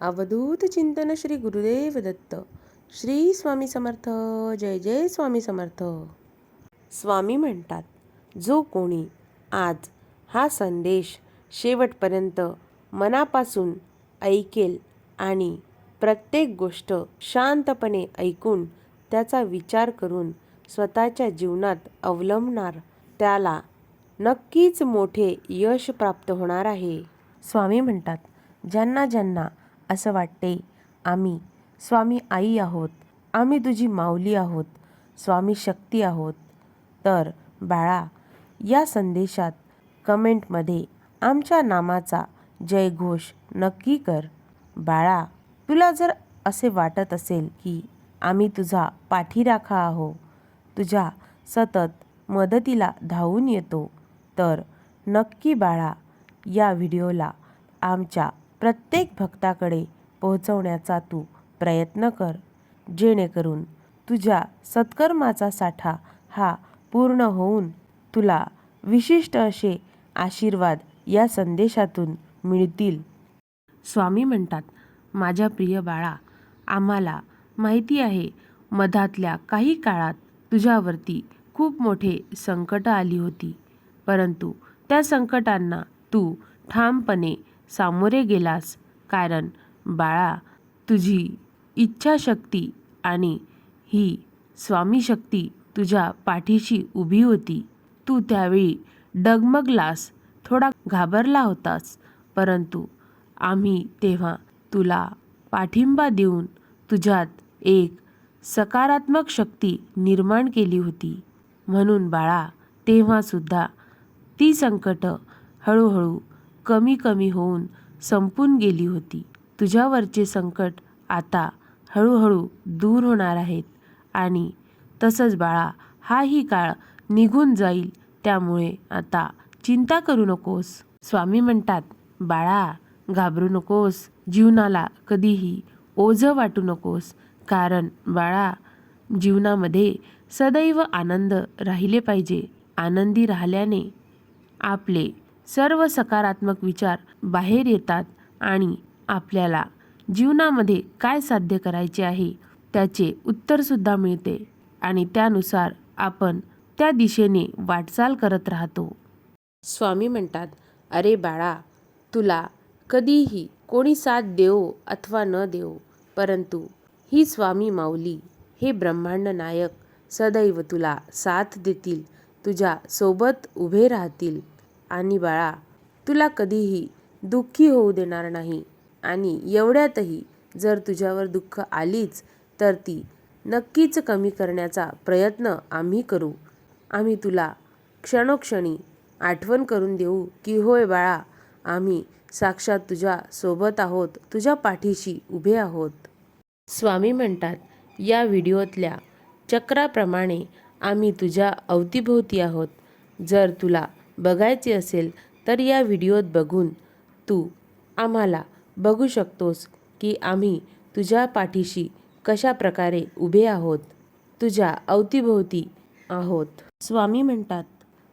अवधूत चिंतन श्री गुरुदेव दत्त. श्री स्वामी समर्थ. जय जय स्वामी समर्थ. स्वामी म्हणतात जो कोणी आज हा संदेश शेवटपर्यंत मनापासून ऐकेल आणि प्रत्येक गोष्ट शांतपणे ऐकून त्याचा विचार करून स्वतःच्या जीवनात अवलंबणार त्याला नक्कीच मोठे यश प्राप्त होणार आहे. स्वामी म्हणतात ज्यांना ज्यांना असं वाटते. आम्ही स्वामी आई आहोत. आम्ही तुझी माऊली आहोत. स्वामी शक्ती आहोत. तर बाळा या संदेशात कमेंटमध्ये आमच्या नामाचा जयघोष नक्की कर. बाळा तुला जर असे वाटत असेल की आम्ही तुझा पाठीराखा आहो तुझ्या सतत मदतीला धावून येतो तर नक्की बाळा या व्हिडिओला आमच्या प्रत्येक भक्ताकडे पोहोचवण्याचा तू प्रयत्न कर. जेणेकरून तुझ्या सत्कर्माचा साठा हा पूर्ण होऊन तुला विशिष्ट असे आशीर्वाद या संदेशातून मिळतील. स्वामी म्हणतात माझ्या प्रिय बाळा आम्हाला माहिती आहे मधातल्या काही काळात तुझ्यावरती खूप मोठे संकट आली होती. परंतु त्या संकटांना तू ठामपणे सामोरे गेलास कारण बाळा तुझी इच्छाशक्ती आणि ही स्वामी शक्ती तुझ्या पाठीशी उभी होती. तू त्यावेळी डगमगलास थोडा घाबरला होतास परंतु आम्ही तेव्हा तुला पाठिंबा देऊन तुझ्यात एक सकारात्मक शक्ती निर्माण केली होती. म्हणून बाळा तेव्हासुद्धा ती संकटं हळूहळू कमी कमी होऊन संपून गेली होती. तुझ्यावरचे संकट आता हळूहळू दूर होणार आहेत. आणि तसंच बाळा हाही काळ निघून जाईल त्यामुळे आता चिंता करू नकोस. स्वामी म्हणतात बाळा घाबरू नकोस. जीवनाला कधीही ओझं वाटू नकोस. कारण बाळा जीवनामध्ये सदैव आनंद राहिले पाहिजे. आनंदी राहिल्याने आपले सर्व सकारात्मक विचार बाहेर येतात आणि आपल्याला जीवनामध्ये काय साध्य करायचे आहे त्याचे उत्तरसुद्धा मिळते आणि त्यानुसार आपण त्या दिशेने वाटचाल करत राहतो. स्वामी म्हणतात अरे बाळा तुला कधीही कोणी साथ देवो अथवा न देवो परंतु ही स्वामी माऊली हे ब्रह्मांड नायक सदैव तुला साथ देतील तुझ्या सोबत उभे राहतील. आणि बाळा तुला कधीही दुःखी होऊ देणार नाही आणि एवढ्यातही जर तुझ्यावर दुःख आलीच तर ती नक्कीच कमी करण्याचा प्रयत्न आम्ही करू. आम्ही तुला क्षणोक्षणी आठवण करून देऊ की होय बाळा आम्ही साक्षात तुझ्या सोबत आहोत तुझ्या पाठीशी उभे आहोत. स्वामी म्हणतात या व्हिडिओतल्या चक्राप्रमाणे आम्ही तुझ्या अवतीभोवती आहोत. जर तुला बघायचे असेल तर या व्हिडिओत बघून तू आम्हाला बघू शकतोस की आम्ही तुझ्या पाठीशी कशा प्रकारे उभे आहोत तुझ्या अवतीभोवती आहोत. स्वामी म्हणतात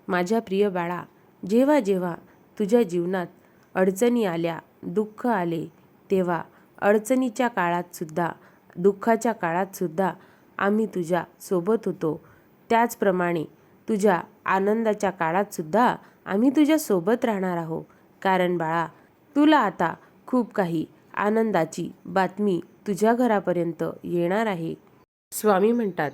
माझ्या प्रिय बाळा जेव्हा जेव्हा तुझ्या जीवनात अडचणी आल्या दुःख आले तेव्हा अडचणीच्या काळातसुद्धा दुःखाच्या काळातसुद्धा आम्ही तुझ्या सोबत होतो. त्याचप्रमाणे तुझ्या आनंदाच्या काळातसुद्धा आम्ही तुझ्यासोबत राहणार आहोत. कारण बाळा तुला आता खूप काही आनंदाची बातमी तुझ्या घरापर्यंत येणार आहे. स्वामी म्हणतात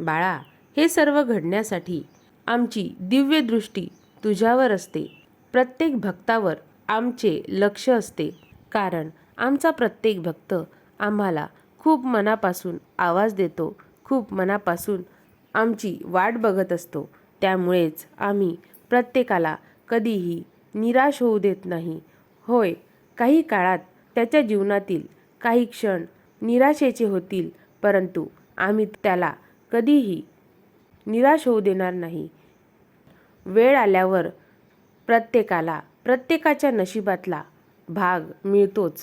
बाळा हे सर्व घडण्यासाठी आमची दिव्य दृष्टी तुझ्यावर असते. प्रत्येक भक्तावर आमचे लक्ष असते. कारण आमचा प्रत्येक भक्त आम्हाला खूप मनापासून आवाज देतो. खूप मनापासून आमची वाट बघत असतो. त्यामुळेच आम्ही प्रत्येकाला कधीही निराश होऊ देत नाही. होय काही काळात त्याच्या जीवनातील काही क्षण निराशेचे होतील परंतु आम्ही त्याला कधीही निराश होऊ देणार नाही. वेळ आल्यावर प्रत्येकाला प्रत्येकाच्या नशिबातला भाग मिळतोच.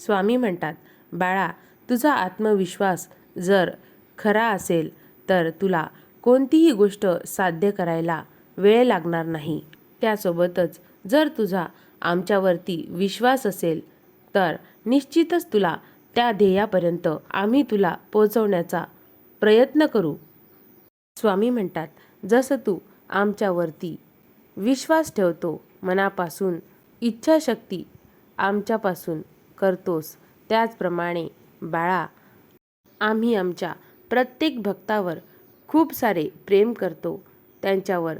स्वामी म्हणतात बाळा तुझा आत्मविश्वास जर खरा असेल तर तुला कोणतीही गोष्ट साध्य करायला वेळ लागणार नाही. त्यासोबतच जर तुझा आमच्यावरती विश्वास असेल तर निश्चितच तुला त्या ध्येयापर्यंत आम्ही तुला पोचवण्याचा प्रयत्न करू. स्वामी म्हणतात जसं तू आमच्यावरती विश्वास ठेवतो मनापासून इच्छाशक्ती आमच्यापासून करतोस त्याचप्रमाणे बाळा आम्ही आमच्या प्रत्येक भक्तावर खूप सारे प्रेम करतो. त्यांच्यावर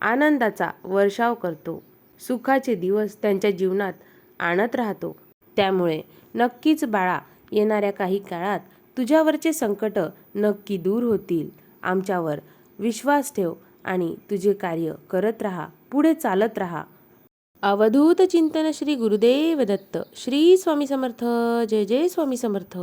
आनंदाचा वर्षाव करतो. सुखाचे दिवस त्यांच्या जीवनात आणत राहतो. त्यामुळे नक्कीच बाळा येणाऱ्या काही काळात तुझ्यावरचे संकट नक्की दूर होतील. आमच्यावर विश्वास ठेव आणि तुझे कार्य करत राहा पुढे चालत राहा. अवधूत चिंतन श्री गुरुदेव दत्त. श्री स्वामी समर्थ. जय जय स्वामी समर्थ.